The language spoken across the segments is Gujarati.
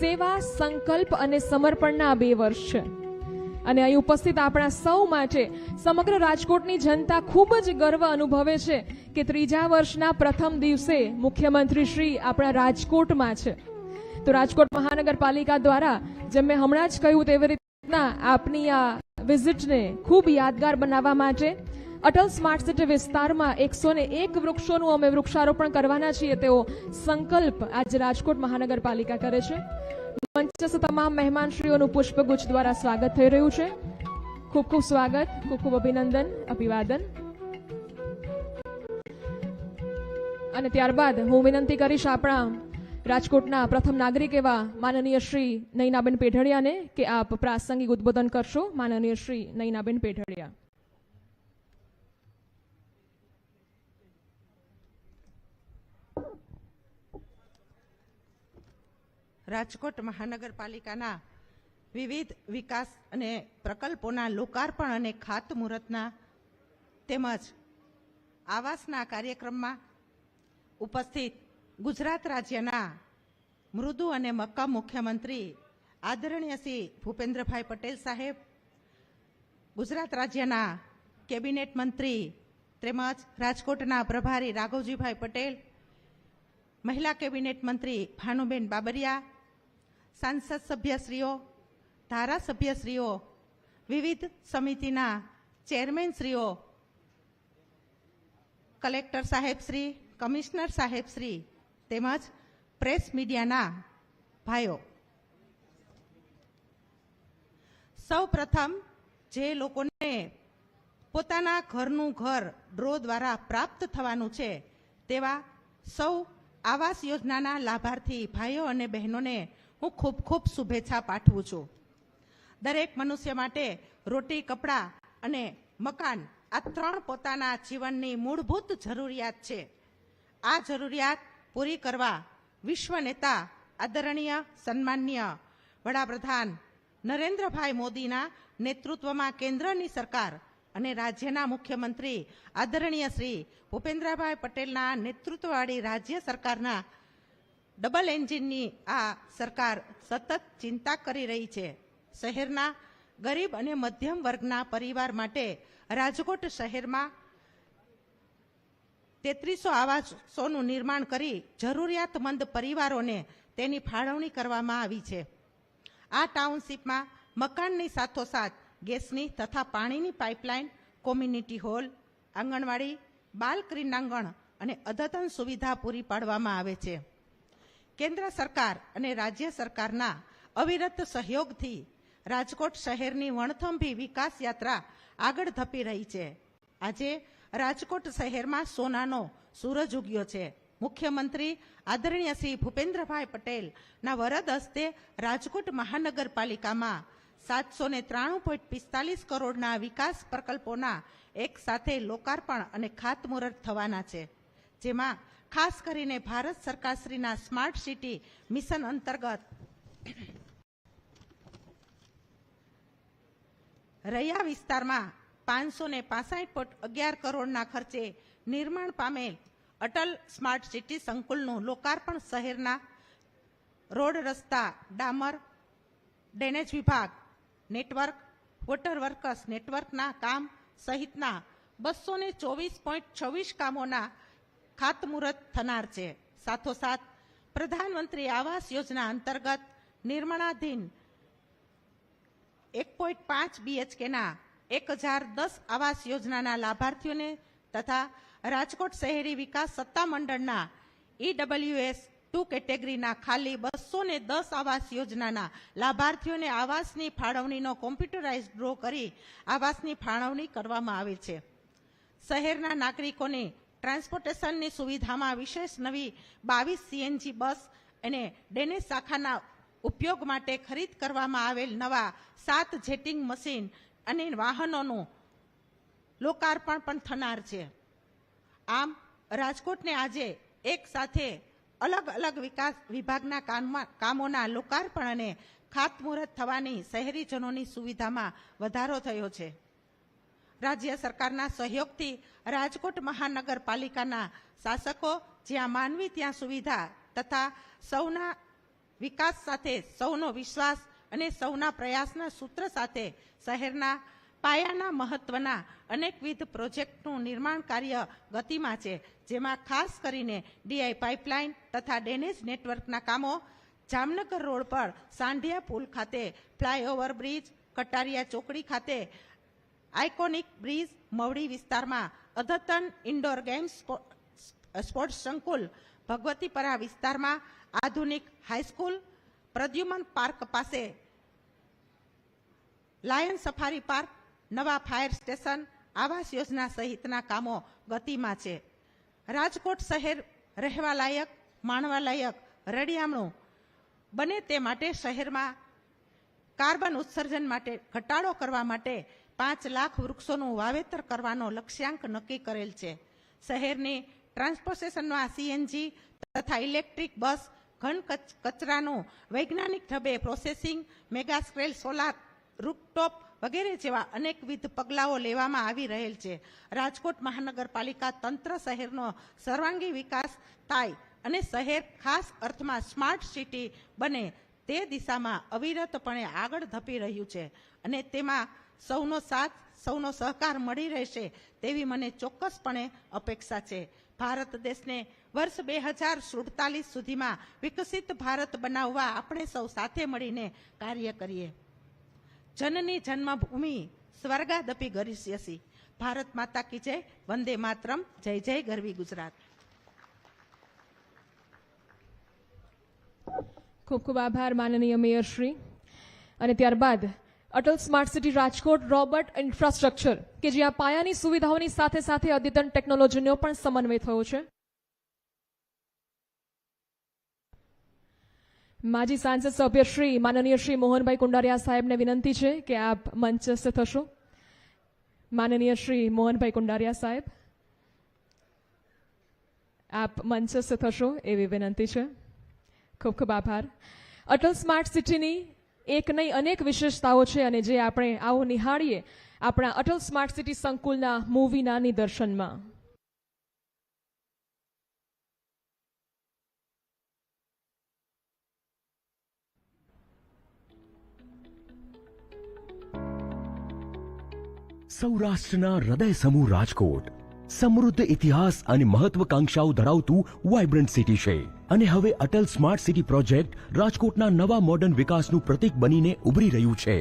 સેવા, સંકલ્પ અને સમર્પણના બે વર્ષ છે. અને અહીં ઉપસ્થિત આપણા સૌ માટે સમગ્ર રાજકોટની જનતા ખૂબ જ ગર્વ અનુભવે છે કે ત્રીજા વર્ષના પ્રથમ દિવસે મુખ્યમંત્રી શ્રી આપણા રાજકોટમાં છે. તો રાજકોટ મહાનગરપાલિકા દ્વારા, જેમ મેં હમણાં જ કહ્યું તેવી રીતના આપની આ વિઝિટને ખૂબ યાદગાર બનાવવા માટે અટલ સ્માર્ટ સિટી વિસ્તારમાં એકસો ને એક વૃક્ષોનું અમે વૃક્ષારોપણ કરવાના છીએ. તેવો સંકલ્પ આજે રાજકોટ મહાનગરપાલિકા કરે છે. મંચસ્થ તમામ મહેમાનશ્રીઓનું પુષ્પગુચ્છ દ્વારા સ્વાગત થઈ રહ્યું છે. ખૂબ ખૂબ સ્વાગત, ખૂબ ખૂબ અભિનંદન, અભિવાદન. અને ત્યારબાદ હું વિનંતી કરીશ આપણા રાજકોટના પ્રથમ નાગરિક એવા માનનીય શ્રી નૈનાબેન પેઢડિયાને કે આપ પ્રાસંગિક ઉદ્બોધન કરશો. માનનીય શ્રી નૈનાબેન પેઢડિયા. રાજકોટ મહાનગરપાલિકાના વિવિધ વિકાસ અને પ્રકલ્પોના લોકાર્પણ અને ખાતમુહૂર્તના તેમજ આવાસના કાર્યક્રમમાં ઉપસ્થિત ગુજરાત રાજ્યના મૃદુ અને મક્કમ મુખ્યમંત્રી આદરણીય શ્રી ભૂપેન્દ્રભાઈ પટેલ સાહેબ, ગુજરાત રાજ્યના કેબિનેટ મંત્રી તેમજ રાજકોટના પ્રભારી રાઘવજીભાઈ પટેલ, મહિલા કેબિનેટ મંત્રી ભાનુબેન બાબરિયા સાંસદ સભ્યશ્રીઓ, ધારાસભ્યશ્રીઓ, વિવિધ સમિતિના ચેરમેનશ્રીઓ કલેક્ટર સાહેબશ્રી કમિશનર સાહેબશ્રી તેમજ પ્રેસ મીડિયાના ભાઈઓ. સૌ પ્રથમ જે લોકોને પોતાના ઘરનું ઘર ડ્રો દ્વારા પ્રાપ્ત થવાનું છે, તેવા સૌ આવાસ યોજનાના લાભાર્થી ભાઈઓ અને બહેનોને હું ખૂબ ખૂબ શુભેચ્છા પાઠવું છું. દરેક મનુષ્ય માટે રોટી, કપડાં અને મકાન આ ત્રણ પોતાના જીવનની મૂળભૂત જરૂરિયાત છે. આ જરૂરિયાત પૂરી કરવા વિશ્વ નેતા, આદરણીય સન્માનીય વડાપ્રધાન નરેન્દ્રભાઈ મોદીના નેતૃત્વમાં કેન્દ્રની સરકાર અને રાજ્યના મુખ્યમંત્રી આદરણીય શ્રી ભૂપેન્દ્રભાઈ પટેલના નેતૃત્વવાળી રાજ્ય સરકારના ડબલ એન્જિનની આ સરકાર સતત ચિંતા કરી રહી છે. શહેરના ગરીબ અને મધ્યમ વર્ગના પરિવાર માટે રાજકોટ શહેરમાં તેત્રીસો આવાસોનું નિર્માણ કરી જરૂરિયાતમંદ પરિવારોને તેની ફાળવણી કરવામાં આવી છે. આ ટાઉનશીપમાં મકાનની સાથોસાથ ગેસની તથા પાણીની પાઇપલાઇન, કોમ્યુનિટી હોલ, આંગણવાડી, બાલ ક્રીડાંગણ અને અદ્યતન સુવિધા પૂરી પાડવામાં આવે છે. કેન્દ્ર સરકાર અને રાજ્ય સરકારના અવિરત સહયોગથી રાજકોટ શહેરની વણથંભી વિકાસ યાત્રા આગળ ધપી રહી છે. આજે રાજકોટ શહેરમાં સોનાનો સૂરજ ઉગ્યો છે. મુખ્યમંત્રી આદરણીય શ્રી ભૂપેન્દ્રભાઈ પટેલના વરદ હસ્તે રાજકોટ મહાનગરપાલિકામાં સાતસો ને ત્રાણું પોઈન્ટ પિસ્તાલીસ કરોડના વિકાસ પ્રકલ્પોના એક સાથે લોકાર્પણ અને ખાતમુહૂર્ત થવાના છે. જેમાં ખાસ કરીને ભારત સરકારશ્રીના સ્માર્ટ સિટી મિશન અંતર્ગત રૈયા વિસ્તારમાં પાંચસો ને પાસઠ પોઈન્ટ અગિયાર કરોડના ખર્ચે નિર્માણ પામેલ અટલ સ્માર્ટ સિટી સંકુલનું લોકાર્પણ શહેરના રોડ રસ્તા, ડામર, ડ્રેનેજ વિભાગ, નેટવર્ક, વોટર વર્કર્સ નેટવર્કના કામ સહિતના બસો ચોવીસ પોઈન્ટ છવ્વીસ કામોના ખાતમુહૂર્ત થનાર છે. સાથોસાથ, પ્રધાનમંત્રી આવાસ યોજના અંતર્ગત નિર્માણાધીન એક પોઈન્ટ પાંચ બીએચકેના એક હજાર દસ આવાસ યોજનાના લાભાર્થીઓને તથા રાજકોટ શહેરી વિકાસ સત્તા મંડળના ઈડબ્લ્યુએસ ટુ કેટેગરીના ખાલી બસો ને દસ આવાસ યોજનાના લાભાર્થીઓને આવાસની ફાળવણીનો કોમ્પ્યુટરાઇઝ ડ્રો કરી આવાસની ફાળવણી કરવામાં આવે છે. શહેરના નાગરિકોને ટ્રાન્સપોર્ટેશનની સુવિધામાં વિશેષ નવી બાવીસ સીએનજી બસ અને ડેનેશ શાખાના ઉપયોગ માટે ખરીદ કરવામાં આવેલ નવા સાત જેટિંગ મશીન અને વાહનોનું લોકાર્પણ પણ થનાર છે. આમ, રાજકોટને આજે એક સાથે અલગ અલગ વિકાસ વિભાગના કામોના લોકાર્પણ અને ખાતમુહૂર્ત થવાની શહેરીજનોની સુવિધામાં વધારો થયો છે. રાજ્ય સરકારના સહયોગથી રાજકોટ મહાનગરપાલિકાના શાસકો જ્યાં માનવી ત્યાં સુવિધા તથા સૌના વિકાસ સાથે સૌનો વિશ્વાસ અને સૌના પ્રયાસના સૂત્ર સાથે શહેરના પાયાના મહત્વના અનેકવિધ પ્રોજેક્ટનું નિર્માણ કાર્ય ગતિમાં છે, જેમાં ખાસ કરીને ડીઆઈ પાઇપલાઇન તથા ડેનેજ નેટવર્કના કામો, જામનગર રોડ પર સાંઢિયા પુલ ખાતે ફ્લાયઓવર બ્રિજ, કટારિયા ચોકડી ખાતે આઇકોનિક બ્રિજ મવડી વિસ્તારમાં અદ્યતન ઇન્ડોર ગેમ્સ સ્પોર્ટ્સ સંકુલ ભગવતીપરા વિસ્તારમાં આધુનિક હાઈસ્કૂલ પ્રદ્યુમન પાર્ક પાસે લાયન સફારી પાર્ક, નવા ફાયર સ્ટેશન આવાસ યોજના સહિતના કામો ગતિમાં છે. રાજકોટ શહેર રહેવાલાયક, માણવાલાયક રડિયામણું બને તે માટે શહેરમાં કાર્બન ઉત્સર્જન માટે ઘટાડો કરવા માટે પાંચ લાખ વૃક્ષોનું વાવેતર કરવાનો લક્ષ્યાંક નક્કી કરેલ છે. શહેરની ટ્રાન્સપોર્ટેશનમાં સીએનજી તથા ઇલેક્ટ્રિક બસ, ઘન કચ- કચરાનું વૈજ્ઞાનિક ઢબે processing mega scale solar rooftop વગેરે જેવા અનેકવિધ પગલાઓ લેવામાં આવી રહેલ છે. રાજકોટ મહાનગરપાલિકા તંત્ર શહેરનો સર્વાંગી વિકાસ થાય અને શહેર ખાસ અર્થમાં સ્માર્ટ સિટી બને તે દિશામાં અવિરતપણે આગળ ધપી રહ્યું છે. અને તેમાં સૌનો સાથ, સૌનો સહકાર મળી રહેશે તેવી મને ચોક્કસપણે અપેક્ષા છે. ભારત દેશને વર્ષ બે હજાર સુડતાલીસ સુધીમાં વિકસિત ભારત બનાવવા આપણે સૌ સાથે મળીને કાર્ય કરીએ. જનની જન્મભૂમિ સ્વર્ગાદપી ગરિષ્યસી. ભારત માતા કી જય, વંદે માતરમ, જય જય ગરવી ગુજરાત. ખૂબ ખૂબ આભાર માનનીય મેયર શ્રી. અને ત્યારબાદ Atal smart city Rajkot, robust infrastructure, કે જ્યાં પાયાની સુવિધાઓની સાથે સાથે અદ્યતન ટેકનોલોજીનો પણ સમન્વય થયો છે. માજી સાંસદ સભ્ય શ્રી, માનનીય શ્રી મોહનભાઈ કુંડારિયા સાહેબને વિનંતી છે કે આપ મંચસ્થ થશો. માનનીય શ્રી મોહનભાઈ કુંડારિયા સાહેબ, આપ મંચસ્થ થશો એવી વિનંતી છે. ખૂબ ખૂબ આભાર. અટલ સ્માર્ટ સિટીની એક નહીં, અનેક વિશેષતાઓ છે અને જે આપણે આવો નિહાળીએ આપણા અટલ સ્માર્ટ સિટી સંકુલના મૂવીના નિદર્શનમાં સૌરાષ્ટ્રના હૃદય સમૂહ રાજકોટ સમૃદ્ધ ઇતિહાસ અને મહત્વકાંક્ષાઓ ધરાવતું વાઇબ્રન્ટ સિટી છે. અને હવે અટલ સ્માર્ટ સિટી પ્રોજેક્ટ રાજકોટના નવા મોડર્ન વિકાસનું પ્રતીક બનીને ઉભરી રહ્યું છે.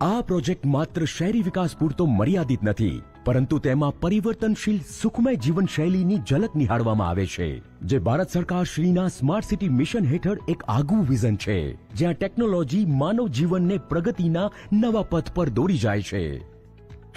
આ પ્રોજેક્ટ માત્ર શહેરી વિકાસ પૂરતો મર્યાદિત નથી, પરંતુ તેમાં પરિવર્તનશીલ સુખમય જીવનશૈલીની ઝલક નિહાળવામાં આવે છે, જે ભારત સરકાર શ્રીના સ્માર્ટ સિટી મિશન હેઠળ એક આગવું વિઝન છે, જ્યાં ટેકનોલોજી માનવ જીવનને પ્રગતિના નવા પથ પર દોરી જાય છે.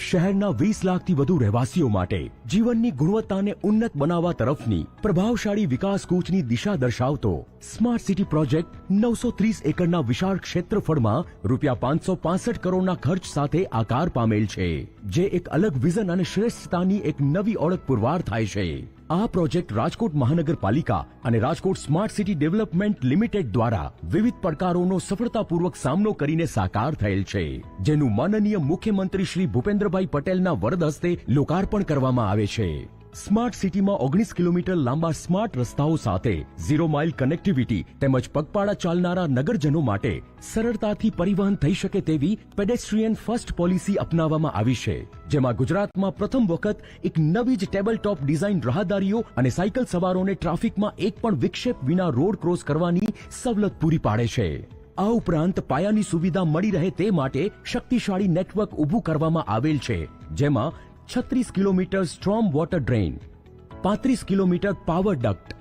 શહેરના વીસ લાખથી વધુ રહેવાસીઓ માટે જીવનની ગુણવત્તાને ઉન્નત બનાવવા તરફની પ્રભાવશાળી વિકાસ કૂચની દિશા દર્શાવતો સ્માર્ટ સિટી પ્રોજેક્ટ નવસો ત્રીસ એકરના વિશાળ ક્ષેત્રફળમાં રૂપિયા પાંચસો પાસઠ કરોડના ખર્ચ સાથે આકાર પામેલ છે, જે એક અલગ વિઝન અને શ્રેષ્ઠતાની એક નવી ઓળખ પુરવાર થાય છે. આ પ્રોજેક્ટ રાજકોટ મહાનગરપાલિકા અને Rajkot smart city development limited દ્વારા વિવિધ પડકારોનો સફળતાપૂર્વક સામનો કરીને સાકાર થયેલ છે, જેનું માનનીય મુખ્યમંત્રી શ્રી ભૂપેન્દ્રભાઈ પટેલના વરદ હસ્તે લોકાર્પણ કરવામાં આવે છે. સ્માર્ટ સિટીમાં ઓગણીસ કિલોમીટર લાંબા સ્માર્ટ રસ્તાઓ સાથે ઝીરો માઇલ કનેક્ટિવિટી તેમજ પગપાળા ચાલનારા નગરજનો માટે સરળતાથી પરિવહન થઈ શકે તેવી પેડેસ્ટ્રીયન ફર્સ્ટ પોલિસી અપનાવવામાં આવી છે. જેમાં ગુજરાતમાં પ્રથમ વખત એક નવી જ ટેબલ ટોપ ડિઝાઇન રાહદારીઓ અને સાયકલ સવારોને ટ્રાફિકમાં એક પણ વિક્ષેપ વિના રોડ ક્રોસ કરવાની સવલત પૂરી પાડે છે. આ ઉપરાંત પાયાની સુવિધા મળી રહે તે માટે શક્તિશાળી નેટવર્ક ઊભું કરવામાં આવેલ છે, જેમાં છત્રીસ કિલોમીટર સ્ટ્રોમ વોટર ડ્રેઇન, પાંત્રીસ કિલોમીટર પાવર ડક્ટ,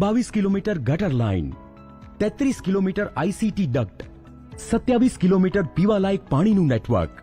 બાવીસ કિલોમીટર ગટર લાઇન, તેત્રીસ કિલોમીટર આઈસીટી ડક્ટ, સત્યાવીસ કિલોમીટર પીવાલાયક પાણીનું નેટવર્ક,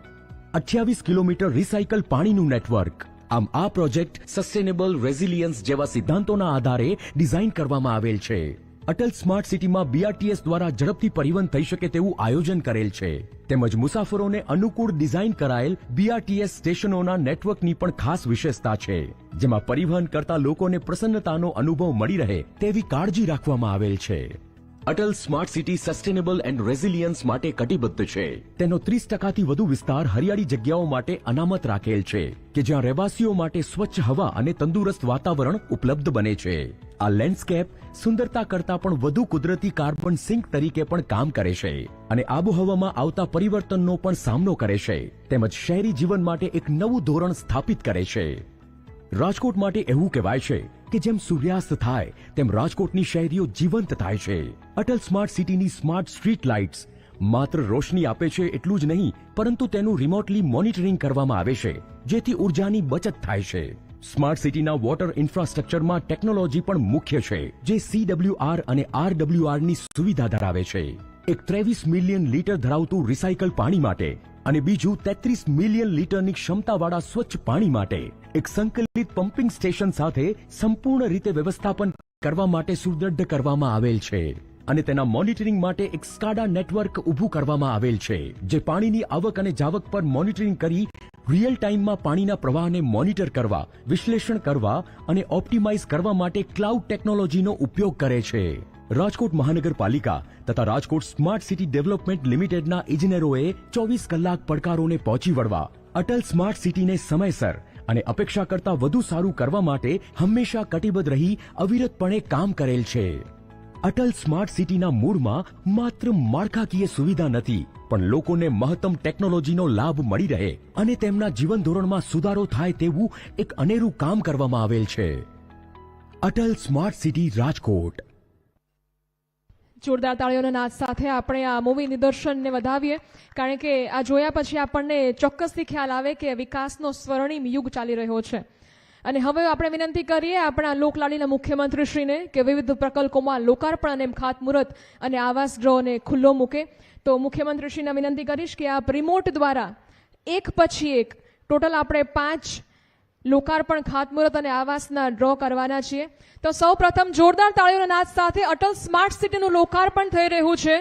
અઠ્યાવીસ કિલોમીટર રિસાયકલ પાણીનું નેટવર્ક. આમ આ પ્રોજેક્ટ સસ્ટેનેબલ રેઝિલિયન્સ જેવા સિદ્ધાંતોના આધારે ડિઝાઇન કરવામાં આવેલ છે. અટલ સ્માર્ટ સિટીમાં બીઆરટીએસ દ્વારા ઝડપથી પરિવહન થઈ શકે તેવું આયોજન કરેલ છે. તેમજ મુસાફરોને અનુકૂળ ડિઝાઇન કરાયેલ બીઆરટીએસ સ્ટેશનોના નેટવર્કની પણ ખાસ વિશેષતા છે. જેમાં પરિવહન કરતા લોકોને પ્રસન્નતાનો અનુભવ મળી રહે તેવી કાળજી રાખવામાં આવેલ છે. Atal smart city sustainable and resilience માટે કટિબદ્ધ છે. તેનો ત્રીસ ટકાથી વધુ વિસ્તાર હરિયાળી જગ્યાઓ માટે અનામત રાખેલ છે કે જ્યાં રહેવાસીઓ માટે સ્વચ્છ હવા અને તંદુરસ્ત વાતાવરણ ઉપલબ્ધ બને છે. આ લેન્ડસ્કેપ સુંદરતા કરતા પણ વધુ કુદરતી કાર્બન સિંક તરીકે પણ કામ કરે છે અને આબોહવામાં આવતા પરિવર્તનનો પણ સામનો કરે છે. તેમજ શહેરી જીવન માટે એક નવું ધોરણ સ્થાપિત કરે છે. રાજકોટ માટે એવું કહેવાય છે કે જેમ સૂર્યાસ્ત થાય, તેમ રાજકોટની શહેરીઓ જીવંત થાય છે. અટલ સ્માર્ટ સિટીની સ્માર્ટ સ્ટ્રીટ લાઇટ્સ માત્ર રોશની આપે છે એટલું જ નહીં, પરંતુ તેનું રિમોટલી મોનિટરિંગ કરવામાં આવે છે, જેથી ઉર્જાની બચત થાય છે. સ્માર્ટ સિટીના વોટર ઇન્ફ્રાસ્ટ્રક્ચરમાં ટેકનોલોજી પણ મુખ્ય છે, જે સીડબ્લ્યુઆર અને આરડબ્લ્યુઆરની સુવિધા ધરાવે છે. એક ત્રેવીસ મિલિયન લીટર ધરાવતું રિસાયકલ પાણી માટે અને બીજું તેત્રીસ મિલિયન લીટરની ક્ષમતાવાળા સ્વચ્છ પાણી માટે એક સંકલિત પમ્પિંગ સ્ટેશન સાથે સંપૂર્ણ રીતે વ્યવસ્થાપન કરવા માટે સુદૃઢ કરવામાં આવેલ છે. અને તેના મોનિટરિંગ માટે એક સ્કાડા નેટવર્ક ઊભું કરવામાં આવેલ છે, જે પાણીની આવક અને જાવક પર મોનિટરિંગ કરી રિયલ ટાઈમમાં પાણીના પ્રવાહને મોનિટર કરવા, વિશ્લેષણ કરવા અને ઓપ્ટિમાઇઝ કરવા માટે ક્લાઉડ ટેકનોલોજીનો ઉપયોગ કરે છે. રાજકોટ મહાનગરપાલિકા તથા રાજકોટ સ્માર્ટ સિટી ડેવલપમેન્ટ લિમિટેડના ઇજનેરોએ ચોવીસ કલાક પડકારોને પહોંચી વળવા અટલ સ્માર્ટ સિટીને સમયસર અને અપેક્ષા કરતા વધુ સારું કરવા માટે હંમેશા કટિબદ્ધ રહી અવિરતપણે કામ કરેલ છે. અટલ સ્માર્ટ સિટીના મૂળમાં માત્ર માળખાકીય સુવિધા નથી, પણ લોકોને મહત્તમ ટેકનોલોજીનો લાભ મળી રહે અને તેમના જીવન ધોરણમાં સુધારો થાય તેવું એક અનેરું કામ કરવામાં આવેલ છે. અટલ સ્માર્ટ સિટી રાજકોટ જોરદાર તાળીઓના નાદ સાથે આપણે આ મૂવી નિદર્શનને વધાવીએ. કારણ કે આ જોયા પછી આપણને ચોક્કસથી ખ્યાલ આવે કે વિકાસનો સ્વર્ણિમ યુગ ચાલી રહ્યો છે. અને હવે આપણે વિનંતી કરીએ આપણા લોકલાડીના મુખ્યમંત્રીશ્રીને કે વિવિધ પ્રકલ્પોમાં લોકાર્પણ અને ખાતમુહૂર્ત અને આવાસ ગૃહોને ખુલ્લો મૂકે. તો મુખ્યમંત્રીશ્રીને વિનંતી કરીશ કે આપ રિમોટ દ્વારા એક પછી એક ટોટલ આપણે પાંચ લોકાર્પણ, ખાતમુહૂર્ત અને આવાસના ડ્રો કરવાના છીએ. તો સૌ પ્રથમ જોરદાર તાળીઓના નાદ સાથે અટલ સ્માર્ટ સિટીનું લોકાર્પણ થઈ રહ્યું છે.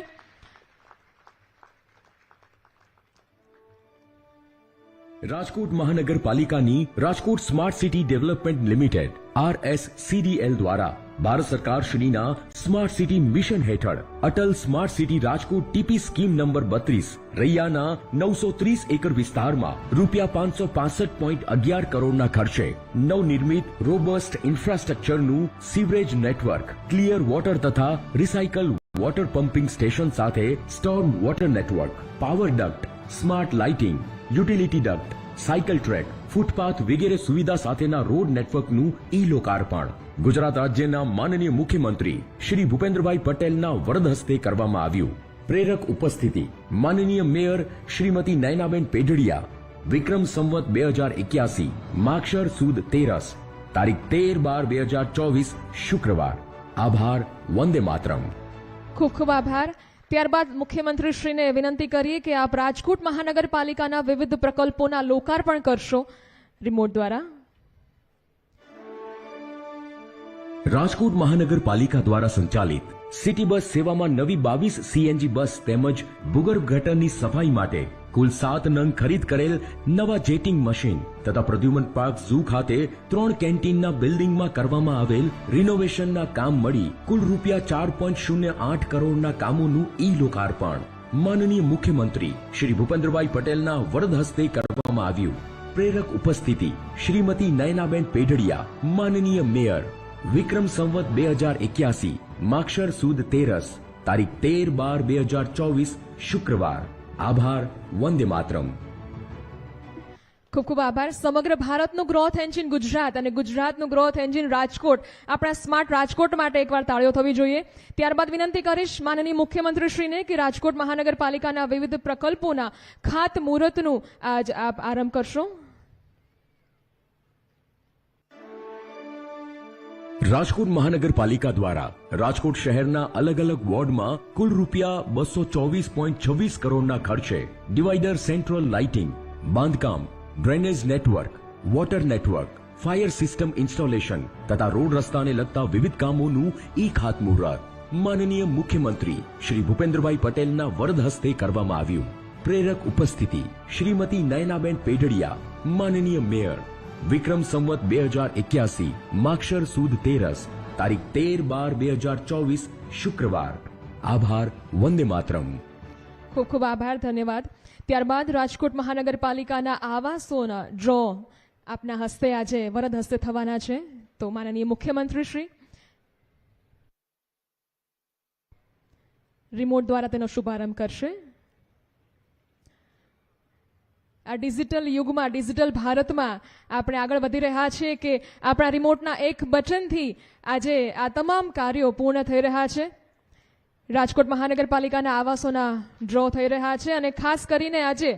રાજકોટ મહાનગરપાલિકાની Rajkot smart city development limited RSCDL દ્વારા ભારત સરકાર શ્રીના સ્માર્ટ સિટી મિશન હેઠળ Atal smart city Rajkot TP scheme number બત્રીસ, રૈયાના નવસો ત્રીસ એકર વિસ્તારમાં રૂપિયા પાંચસો પાસઠ પોઈન્ટ અગિયાર કરોડના ખર્ચે નવનિર્મિત રોબસ્ટ ઇન્ફ્રાસ્ટ્રક્ચરનું સીવરેજ નેટવર્ક, ક્લિયર વોટર તથા રિસાયકલ વોટર પમ્પિંગ સ્ટેશન સાથે storm water network, power duct, smart lighting, utility duct, cycle track, footpath વગેરે સુવિધા સાથેના રોડ નેટવર્કનું ઈ લોકાર્પણ. ગુજરાત રાજ્યના માનનીય મુખ્યમંત્રી શ્રી ભૂપેન્દ્રભાઈ પટેલના વરદ હસ્તે કરવામાં આવ્યું. પ્રેરક ઉપસ્થિતિ. માનનીય મેયર શ્રીમતી નયનાબેન પેઢડિયા, વિક્રમ સંવત બે હજાર એક્યાસી, માક્ષર સુદ તેરસ, તારીખ તેર બાર બે હજાર ચોવીસ, શુક્રવાર. આભાર, વંદે માતરમ. ખૂબ ખૂબ આભાર. ત્યારબાદ મુખ્યમંત્રીશ્રીને વિનંતી કરીએ કે આપ રાજકોટ મહાનગરપાલિકાના વિવિધ પ્રકલ્પોના લોકાર્પણ કરશો. રિમોટ દ્વારા રાજકોટ મહાનગરપાલિકા દ્વારા સંચાલિત સિટી બસ સેવામાં નવી બાવીસ સીએનજી બસ તેમજ ભૂગર્ભ ગટરની સફાઈ માટે કુલ સાત નંગ ખરીદ કરેલ નવા જેટિંગ મશીન તથા પ્રદ્યુમન પાર્ક ઝૂ ખાતે ત્રણ કેન્ટીનના બિલ્ડિંગમાં કરવામાં આવેલ રિનોવેશનના કામ મળી કુલ રૂપિયા ચાર પોઈન્ટ શૂન્ય આઠ કરોડના કામોનું ઈ લોકાર્પણ માનનીય મુખ્યમંત્રી શ્રી ભૂપેન્દ્રભાઈ પટેલના વરદ હસ્તે કરવામાં આવ્યું. પ્રેરક ઉપસ્થિતિ શ્રીમતી નયનાબેન પેઢડિયા, માનનીય મેયર વિક્રમ સંવત બે હજાર એક્યાસી, માક્ષર સુદ તેરસ, તારીખ તેર બાર બે હજાર ચોવીસ, શુક્રવાર. આભાર, વંદે માતરમ. ખૂબ ખૂબ આભાર. સમગ્ર ભારતનું ગ્રોથ એન્જિન ગુજરાત અને ગુજરાતનું ગ્રોથ એન્જિન રાજકોટ. આપણા સ્માર્ટ રાજકોટ માટે એકવાર તાળીઓ થવી જોઈએ. ત્યારબાદ વિનંતી કરીશ માનનીય મુખ્યમંત્રીશ્રીને કે રાજકોટ મહાનગરપાલિકાના વિવિધ પ્રકલ્પોના ખાતમુહૂર્તનું આજ આપ આરંભ કરશો. રાજકોટ મહાનગરપાલિકા દ્વારા રાજકોટ શહેરના અલગ અલગ વોર્ડમાં કુલ રૂપિયા બસો ચોવીસ પોઈન્ટ છવ્વીસ કરોડના ખર્ચે ડિવાઈડર સેન્ટ્રલ લાઇટિંગ, બાંધકામ, drainage network, water network, fire system installation તથા રોડ રસ્તાને લગતા વિવિધ કામોનું એક હાથ મુહૂર્ત માનનીય મુખ્યમંત્રી શ્રી ભૂપેન્દ્રભાઈ પટેલના વરદ હસ્તે કરવામાં આવ્યું. પ્રેરક ઉપસ્થિતિ શ્રીમતી નયનાબેન પેઢડિયા, માનનીય મેયર વિક્રમ સંવત બે હજાર એક્યાસી, માક્ષર સુદ તેરસ, તારીખ તેર બાર બે હજાર ચોવીસ, શુક્રવાર. આભાર, વંદે માતરમ. ખૂબ ખૂબ આભાર, ધન્યવાદ. ત્યારબાદ રાજકોટ મહાનગરપાલિકાના આવાસોના ડ્રો આપના હસ્તે આજે વરદ હસ્તે થવાના છે. તો માનનીય મુખ્યમંત્રી શ્રી રિમોટ દ્વારા તેનો શુભારંભ કરશે. આ ડિજિટલ યુગમાં, ડિજિટલ ભારતમાં આપણે આગળ વધી રહ્યા છીએ કે આપણા રિમોટના એક બટનથી આજે આ તમામ કાર્યો પૂર્ણ થઈ રહ્યા છે. રાજકોટ મહાનગરપાલિકાના આવાસોના ડ્રો થઈ રહ્યા છે અને ખાસ કરીને આજે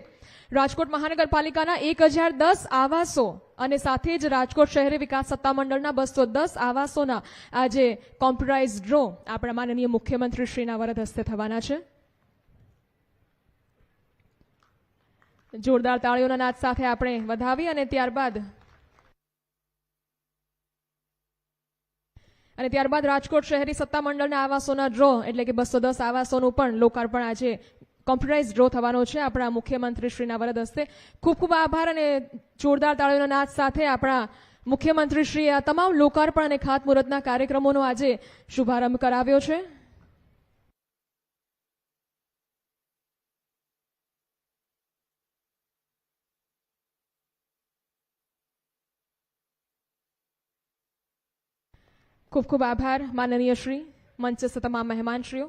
રાજકોટ મહાનગરપાલિકાના એક હજાર દસ આવાસો અને સાથે જ રાજકોટ શહેરી વિકાસ સત્તામંડળના બસો દસ આવાસોના આજે કોમ્પ્યુટરાઇઝ ડ્રો આપણા માનનીય મુખ્યમંત્રી શ્રીના વરદ હસ્તે થવાના છે. જોરદાર તાળીઓના નાદ સાથે આપણે વધાવી અને ત્યારબાદ અને ત્યારબાદ રાજકોટ શહેરી સત્તામંડળના આવાસોના ડ્રો, એટલે કે બસો દસ આવાસોનું પણ લોકાર્પણ આજે કોમ્પ્યુટરાઇઝ ડ્રો થવાનો છે. આપણા મુખ્યમંત્રી શ્રીના વરદ હસ્તે ખૂબ ખૂબ આભાર અને જોરદાર તાળીઓના નાદ સાથે આપણા મુખ્યમંત્રી શ્રીએ આ તમામ લોકાર્પણ અને ખાતમુહૂર્તના કાર્યક્રમોનો આજે શુભારંભ કરાવ્યો છે. ખૂબ ખૂબ આભાર, માનનીય શ્રી મંચસ્થ તમામ મહેમાનશ્રીઓ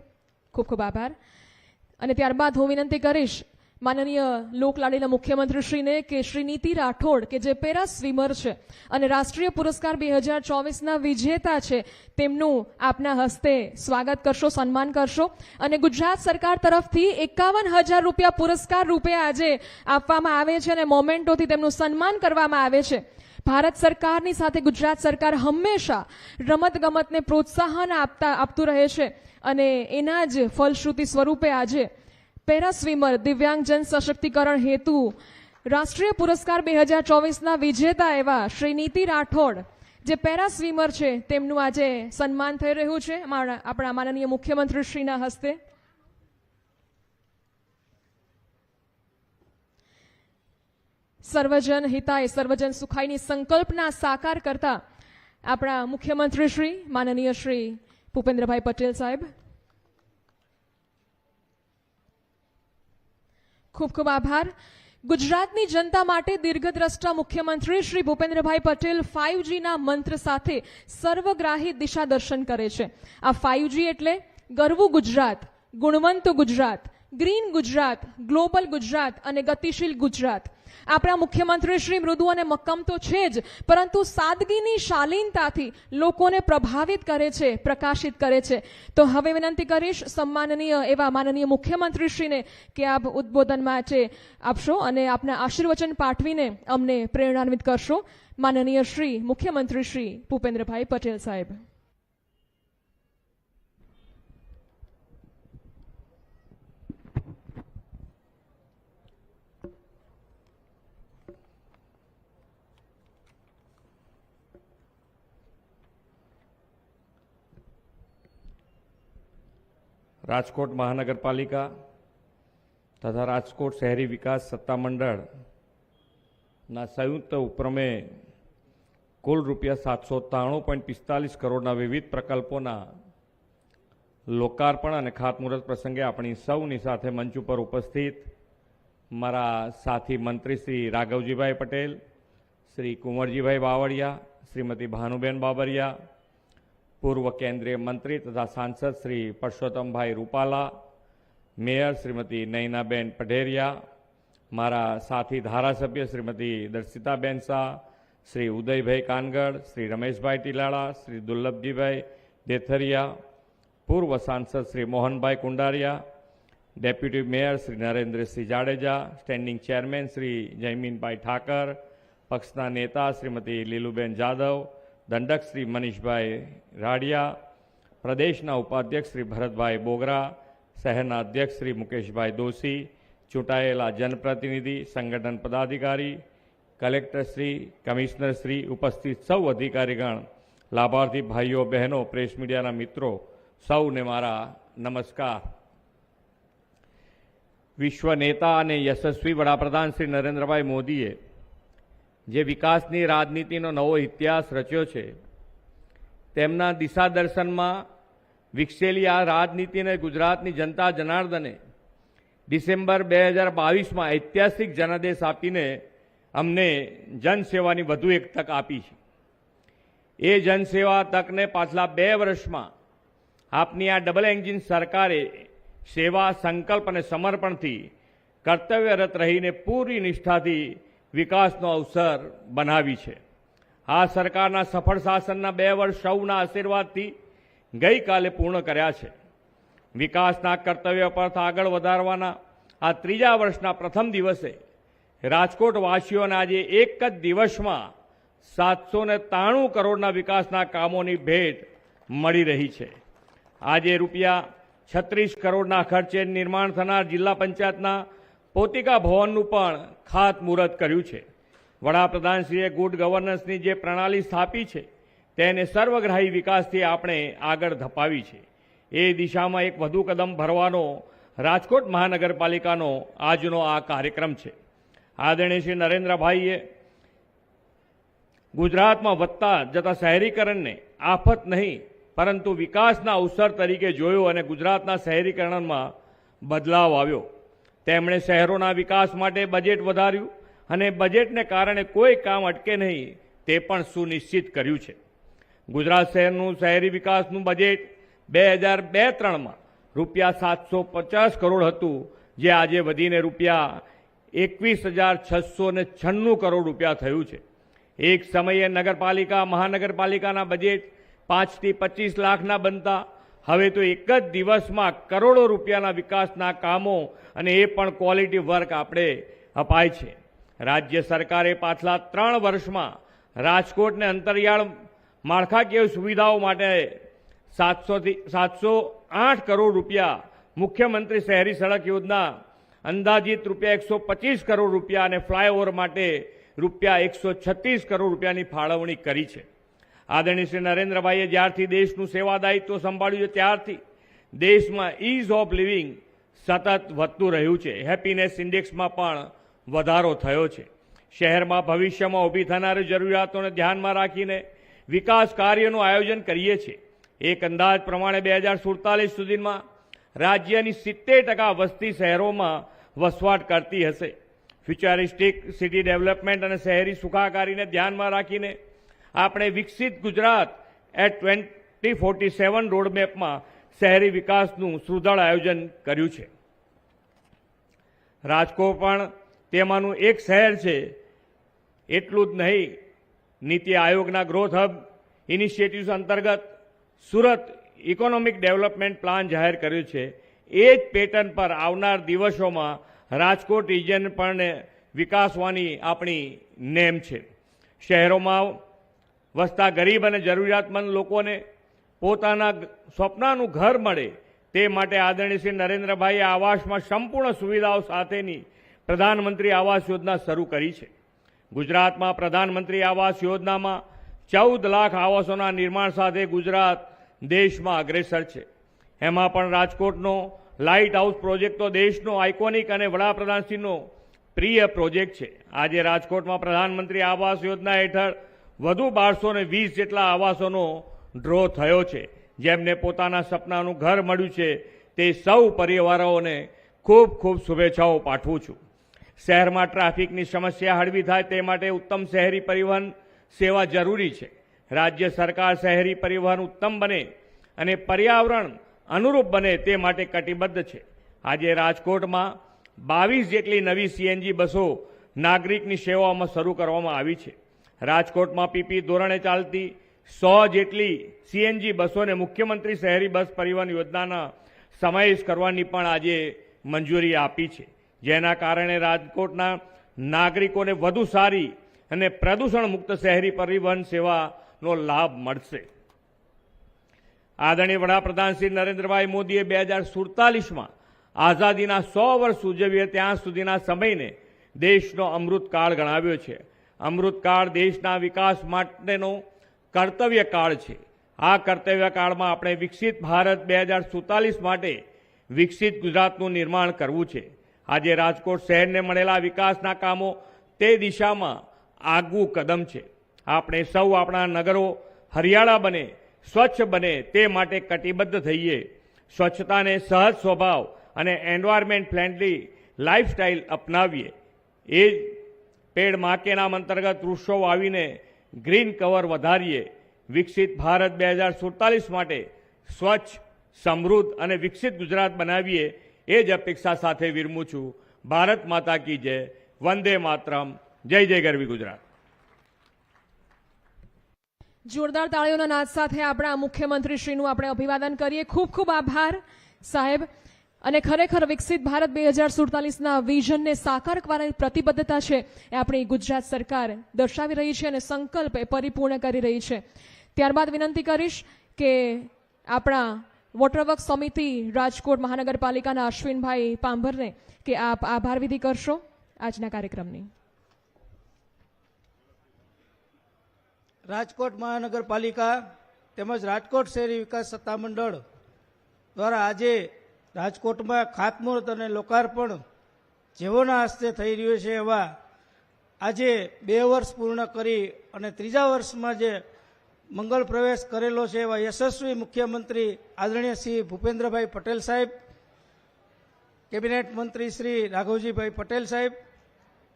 ખૂબ ખૂબ આભાર. અને ત્યારબાદ હું વિનંતી કરીશ, માનનીય લોકલાડીના મુખ્યમંત્રીશ્રીને કે શ્રી નીતિ રાઠોડ, કે જે પેરા સ્વિમર છે અને રાષ્ટ્રીય પુરસ્કાર બે હજાર ચોવીસના વિજેતા છે, તેમનું આપના હસ્તે સ્વાગત કરશો, સન્માન કરશો. અને ગુજરાત સરકાર તરફથી એકાવન હજાર રૂપિયા પુરસ્કાર રૂપે આજે આપવામાં આવે છે અને મોમેન્ટોથી તેમનું સન્માન કરવામાં આવે છે. ભારત સરકારની સાથે ગુજરાત સરકાર હંમેશા રમત ગમતને પ્રોત્સાહન આપતા, આપતું રહે છે અને એના જ ફલશ્રુતિ સ્વરૂપે આજે પેરા સ્વિમર દિવ્યાંગ જન સશક્તિકરણ હેતુ રાષ્ટ્રીય પુરસ્કાર બે હજાર ચોવીસના વિજેતા એવા શ્રી નીતિ રાઠોડ, જે પેરા સ્વિમર છે, તેમનું આજે સન્માન થઈ રહ્યું છે. આપણા માનનીય મુખ્યમંત્રી શ્રીના હસ્તે. સર્વજન હિતાય, સર્વજન સુખાયની સંકલ્પના સાકાર કરતા આપણા મુખ્યમંત્રી શ્રી, માનનીય શ્રી ભૂપેન્દ્રભાઈ પટેલ સાહેબ. ખૂબ ખૂબ આભાર. ગુજરાતની જનતા માટે દીર્ઘદ્રષ્ટા મુખ્યમંત્રી શ્રી ભૂપેન્દ્રભાઈ પટેલ ફાઇવજીના મંત્ર સાથે સર્વગ્રાહી દિશા દર્શન કરે છે. આ ફાઇવજી એટલે ગરવું ગુજરાત, ગુણવંત ગુજરાત ગ્રીન ગુજરાત, ગ્લોબલ ગુજરાત અને ગતિશીલ ગુજરાત. આપણા મુખ્યમંત્રી શ્રી મૃદુ અને મક્કમ તો છે જ, પરંતુ સાદગીની શાલીનતાથી લોકોને પ્રભાવિત કરે છે, પ્રકાશિત કરે છે. તો હવે વિનંતી કરીશ સન્માનનીય એવા માનનીય મુખ્યમંત્રીશ્રીને કે આપ ઉદ્બોધન માટે આપશો અને આપના આશીર્વચન પાઠવીને અમને પ્રેરણાન્વિત કરશો. માનનીય શ્રી મુખ્યમંત્રી શ્રી ભૂપેન્દ્રભાઈ પટેલ સાહેબ. રાજકોટ મહાનગરપાલિકા તથા રાજકોટ શહેરી વિકાસ સત્તામંડળના સંયુક્ત ઉપક્રમે કુલ રૂપિયા સાતસો ત્રાણું પોઈન્ટ પિસ્તાલીસ કરોડના વિવિધ પ્રકલ્પોના લોકાર્પણ અને ખાતમુહૂર્ત પ્રસંગે આપણી સૌની સાથે મંચ ઉપર ઉપસ્થિત મારા સાથી મંત્રી શ્રી રાઘવજીભાઈ પટેલ, શ્રી કુંવરજીભાઈ બાવળિયા, શ્રીમતી ભાનુબેન બાબરિયા પૂર્વ કેન્દ્રીય મંત્રી તથા સાંસદ શ્રી પરસોત્તમભાઈ રૂપાલા, મેયર શ્રીમતી નયનાબેન પઢેરિયા, મારા સાથી ધારાસભ્ય શ્રીમતી દર્શિતાબેન શાહ, શ્રી ઉદયભાઈ કાનગડ, શ્રી રમેશભાઈ ટીલાળા, શ્રી દુર્લભજીભાઈ દેથરિયા, પૂર્વ સાંસદ Shri Mohanbhai Kundariya, deputy mayor Shri Narendrasinh Jadeja, standing chairman Shri Jayminbhai Thakar, પક્ષના નેતા શ્રીમતી લીલુબેન જાદવ દંડક શ્રી મનીષભાઈ રાડિયા પ્રદેશના ઉપાધ્યક્ષ શ્રી ભરતભાઈ બોગરા શહેરના અધ્યક્ષ શ્રી મુકેશભાઈ દોશી ચૂંટાયેલા જનપ્રતિનિધિ સંગઠન પદાધિકારી કલેક્ટર શ્રી કમિશનર શ્રી ઉપસ્થિત સૌ અધિકારીગણ લાભાર્થી ભાઈઓ બહેનો પ્રેસ મીડિયાના મિત્રો સૌને મારા નમસ્કાર વિશ્વ નેતા અને યશસ્વી વડાપ્રધાન શ્રી નરેન્દ્રભાઈ મોદીએ જે વિકાસની રાજનીતિનો નવો ઇતિહાસ રચ્યો છે, તેમના દિશા દર્શનમાં વિકસેલી આ રાજનીતિને ગુજરાતની જનતા જનાર્દને ડિસેમ્બર બે હજાર બાવીસમાં ઐતિહાસિક જનાદેશ આપીને અમને જનસેવાની વધુ એક તક આપી છે. એ જનસેવા તકને પાછલા બે વર્ષમાં આપની આ ડબલ એન્જિન સરકારે સેવા, સંકલ્પ અને સમર્પણથી કર્તવ્યરત રહીને પૂરી નિષ્ઠાથી વિકાસનો અવસર બનાવી છે. આ સરકારના સફળ શાસનના બે વર્ષ સૌના આશીર્વાદથી ગઈકાલે પૂર્ણ કર્યા છે. વિકાસના કર્તવ્ય પરથ આગળ વધારવાના આ ત્રીજા વર્ષના પ્રથમ દિવસે રાજકોટવાસીઓને આજે એક જ દિવસમાં સાતસો ને ત્રાણું કરોડના વિકાસના કામોની ભેટ મળી રહી છે. આજે રૂપિયા છત્રીસ કરોડના ખર્ચે નિર્માણ થનાર જિલ્લા પંચાયતના પોતિકા ભવનનું પણ ખાતમુહૂર્ત કર્યું છે. વડાપ્રધાનશ્રીએ ગુડ ગવર્નન્સની જે પ્રણાલી સ્થાપી છે, તેને સર્વગ્રાહી વિકાસથી આપણે આગળ ધપાવી છે. એ દિશામાં એક વધુ કદમ ભરવાનો રાજકોટ મહાનગરપાલિકાનો આજનો આ કાર્યક્રમ છે. આદરણીય શ્રી નરેન્દ્રભાઈએ ગુજરાતમાં વધતા જતા શહેરીકરણને આફત નહીં, પરંતુ વિકાસના અવસર તરીકે જોયો અને ગુજરાતના શહેરીકરણમાં બદલાવ આવ્યો. તેમણે શહેરોના વિકાસ માટે બજેટ વધાર્યું અને બજેટને કારણે કોઈ કામ અટકે નહીં તે પણ સુનિશ્ચિત કર્યું છે. ગુજરાત શહેરનું શહેરી વિકાસનું બજેટ બે હજાર બે ત્રણમાં રૂપિયા સાતસો પચાસ કરોડ હતું, જે આજે વધીને રૂપિયા એકવીસ હજાર છસો ને છન્નું કરોડ રૂપિયા થયું છે. એક સમયે નગરપાલિકા, મહાનગરપાલિકાના બજેટ પાંચથી પચીસ લાખના બનતા હવે તો એક જ દિવસમાં કરોડો રૂપિયાના વિકાસના કામો અને એ પણ ક્વોલિટી વર્ક આપણે અપાય છે. રાજ્ય સરકારે પાછલા ત્રણ વર્ષમાં રાજકોટને અંતરિયાળ માળખાકીય સુવિધાઓ માટે સાતસોથી સાતસો આઠ કરોડ રૂપિયા મુખ્યમંત્રી શહેરી સડક યોજના, અંદાજિત રૂપિયા એકસો પચીસ કરોડ રૂપિયા અને ફ્લાયઓવર માટે રૂપિયા એકસો છત્રીસ કરોડ રૂપિયાની ફાળવણી કરી છે. આદરણીય શ્રી નરેન્દ્રભાઈએ જ્યારથી દેશનું સેવા દાયિત્વ સંભાળ્યું છે, ત્યારથી દેશમાં ઇઝ ઓફ લિવિંગ સતત વધતું રહ્યું છે. હેપીનેસ ઇન્ડેક્સમાં પણ વધારો થયો છે. શહેરમાં ભવિષ્યમાં ઊભી થનારી જરૂરિયાતોને ધ્યાનમાં રાખીને વિકાસ કાર્યનું આયોજન કરીએ છીએ. એક અંદાજ પ્રમાણે બે હજાર સુડતાલીસ સુધીમાં રાજ્યની સિત્તેર ટકા વસ્તી શહેરોમાં વસવાટ કરતી હશે. ફ્યુચરિસ્ટિક સિટી ડેવલપમેન્ટ અને શહેરી સુખાકારીને ધ્યાનમાં રાખીને આપણે વિકસિત Gujarat at twenty forty seven રોડમેપમાં શહેરી વિકાસનું સુદળ આયોજન કર્યું છે. રાજકોટ પણ તેમાંનું એક શહેર છે. એટલું જ નહીં, નીતિ આયોગના ગ્રોથ હબ ઇનિશિયેટિવ્સ અંતર્ગત સુરત ઇકોનોમિક ડેવલપમેન્ટ પ્લાન જાહેર કર્યું છે. એ જ પેટર્ન પર આવનાર દિવસોમાં રાજકોટ રિજન પણ વિકાસવાની આપણી નેમ છે. શહેરોમાં વસતા ગરીબ અને જરૂરિયાતમંદ લોકોને પોતાના સ્વપ્નાનું ઘર મળે તે માટે આદરણીય શ્રી નરેન્દ્રભાઈએ આવાસમાં સંપૂર્ણ સુવિધાઓ સાથેની પ્રધાનમંત્રી આવાસ યોજના શરૂ કરી છે. ગુજરાતમાં પ્રધાનમંત્રી આવાસ યોજનામાં ચૌદ લાખ આવાસોના નિર્માણ સાથે ગુજરાત દેશમાં અગ્રેસર છે. એમાં પણ રાજકોટનો લાઇટ હાઉસ પ્રોજેક્ટ તો દેશનો આઇકોનિક અને વડાપ્રધાનશ્રીનો પ્રિય પ્રોજેક્ટ છે. આજે રાજકોટમાં પ્રધાનમંત્રી આવાસ યોજના હેઠળ વધુ બારસો ને વીસ જેટલા આવાસોનો ડ્રો થયો છે. જેમને પોતાના સપનાનું ઘર મળ્યું છે તે સૌ પરિવારોને ખૂબ ખૂબ શુભેચ્છાઓ પાઠવું છું. શહેરમાં ટ્રાફિકની સમસ્યા હળવી થાય તે માટે ઉત્તમ શહેરી પરિવહન સેવા જરૂરી છે. રાજ્ય સરકાર શહેરી પરિવહન ઉત્તમ બને અને પર્યાવરણ અનુરૂપ બને તે માટે કટિબદ્ધ છે. આજે રાજકોટમાં બાવીસ જેટલી નવી સીએનજી બસો નાગરિકની સેવાઓમાં શરૂ કરવામાં આવી છે. રાજકોટમાં પીપી ધોરણે ચાલતી સો જેટલી સીએનજી બસોને મુખ્યમંત્રી શહેરી બસ પરિવહન યોજનાના સમાવેશ કરવાની પણ આજે મંજૂરી આપી છે. જેના કારણે રાજકોટના નાગરિકોને વધુ સારી અને પ્રદૂષણ મુક્ત શહેરી પરિવહન સેવાનો લાભ મળશે. આદરણીય વડાપ્રધાન શ્રી નરેન્દ્રભાઈ મોદીએ બે હજાર સુડતાલીસમાં આઝાદીના સો વર્ષ ઉજવીએ ત્યાં સુધીના સમયને દેશનો અમૃતકાળ ગણાવ્યો છે. અમૃતકાળ દેશના વિકાસ માટેનો કર્તવ્યકાળ છે. આ કર્તવ્યકાળમાં આપણે વિકસિત ભારત બે હજાર સુડતાલીસ માટે વિકસિત ગુજરાતનું નિર્માણ કરવું છે. આજે રાજકોટ શહેરને મળેલા વિકાસના કામો તે દિશામાં આગવું કદમ છે. આપણે સૌ આપણા નગરો હરિયાળા બને, સ્વચ્છ બને તે માટે કટિબદ્ધ થઈએ. સ્વચ્છતાને સહજ સ્વભાવ અને એન્વાયરમેન્ટ ફ્રેન્ડલી લાઇફસ્ટાઇલ અપનાવીએ. એ જ પેડમાં નામ અંતર્ગત વૃક્ષો વાવીને ગ્રીન કવર વધારીએ. વિકસિત ભારત બે હજાર સુડતાલીસ માટે સ્વચ્છ, સમૃદ્ધ અને વિકસિત ગુજરાત બનાવીએ એ જ અપેક્ષા સાથે વિરમું છું. ભારત માતા કી જય. વંદે માતરમ. જય જય ગરવી ગુજરાત. જોરદાર તાળીઓના નાદ સાથે આપણા મુખ્યમંત્રીશ્રીનું આપણે અભિવાદન કરીએ. ખૂબ ખૂબ આભાર સાહેબ. અને ખરેખર વિકસિત ભારત બે હજાર સુડતાલીસના વિઝનને સાકાર કરવાની પ્રતિબદ્ધતા છે એ આપણી ગુજરાત સરકાર દર્શાવી રહી છે અને સંકલ્પ એ પરિપૂર્ણ કરી રહી છે. ત્યારબાદ વિનંતી કરીશ કે આપણા વોટરવર્ક સમિતિ રાજકોટ મહાનગરપાલિકાના અશ્વિનભાઈ પાંભરને કે આપ આભાર વિધિ કરશો આજના કાર્યક્રમની. રાજકોટ મહાનગરપાલિકા તેમજ રાજકોટ શહેરી વિકાસ સત્તામંડળ દ્વારા આજે રાજકોટમાં ખાતમુહૂર્ત અને લોકાર્પણ જેઓના હસ્તે થઈ રહ્યું છે એવા આજે બે વર્ષ પૂર્ણ કરી અને ત્રીજા વર્ષમાં જે મંગળ પ્રવેશ કરેલો છે એવા યશસ્વી મુખ્યમંત્રી આદરણીય શ્રી ભૂપેન્દ્રભાઈ પટેલ સાહેબ, કેબિનેટ મંત્રી શ્રી રાઘવજીભાઈ પટેલ સાહેબ,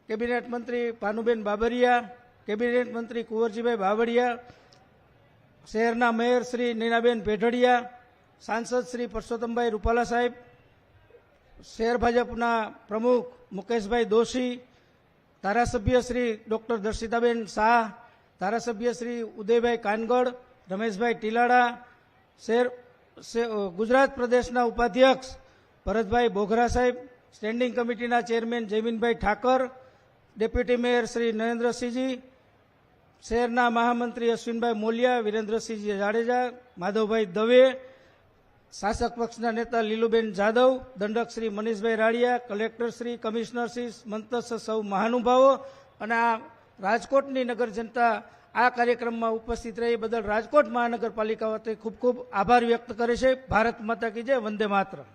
કેબિનેટ મંત્રી ભાનુબેન બાબરિયા, કેબિનેટ મંત્રી કુંવરજીભાઈ બાવળિયા, શહેરના મેયર શ્રી નીનાબેન પેઢડિયા સાંસદ શ્રી પરસોત્તમભાઈ રૂપાલા સાહેબ, શહેર ભાજપના પ્રમુખ મુકેશભાઈ દોશી, ધારાસભ્ય શ્રી ડૉક્ટર દર્શિતાબેન શાહ, ધારાસભ્ય શ્રી ઉદયભાઈ કાનગડ, રમેશભાઈ ટીલાડા, શહેર ગુજરાત પ્રદેશના ઉપાધ્યક્ષ ભરતભાઈ બોઘરા સાહેબ, સ્ટેન્ડિંગ કમિટીના chairman Jayminbhai Thakar, deputy mayor Shri Narendrasinhji, શહેરના મહામંત્રી અશ્વિનભાઈ મોલિયા, વિરેન્દ્રસિંહજી જાડેજા, માધવભાઈ દવે શાસક પક્ષના નેતા લીલુબેન જાદવ, દંડક શ્રી મનીષભાઈ રાળિયા, કલેક્ટર શ્રી કમિશનર શ્રી મંતસ સૌ મહાનુભાવો અને આ રાજકોટની નગર જનતા આ કાર્યક્રમમાં ઉપસ્થિત રહી બદલ રાજકોટ મહાનગરપાલિકા વતી ખૂબ ખૂબ આભાર વ્યક્ત કરે છે. ભારત માતા કી જય, વંદે માતરમ.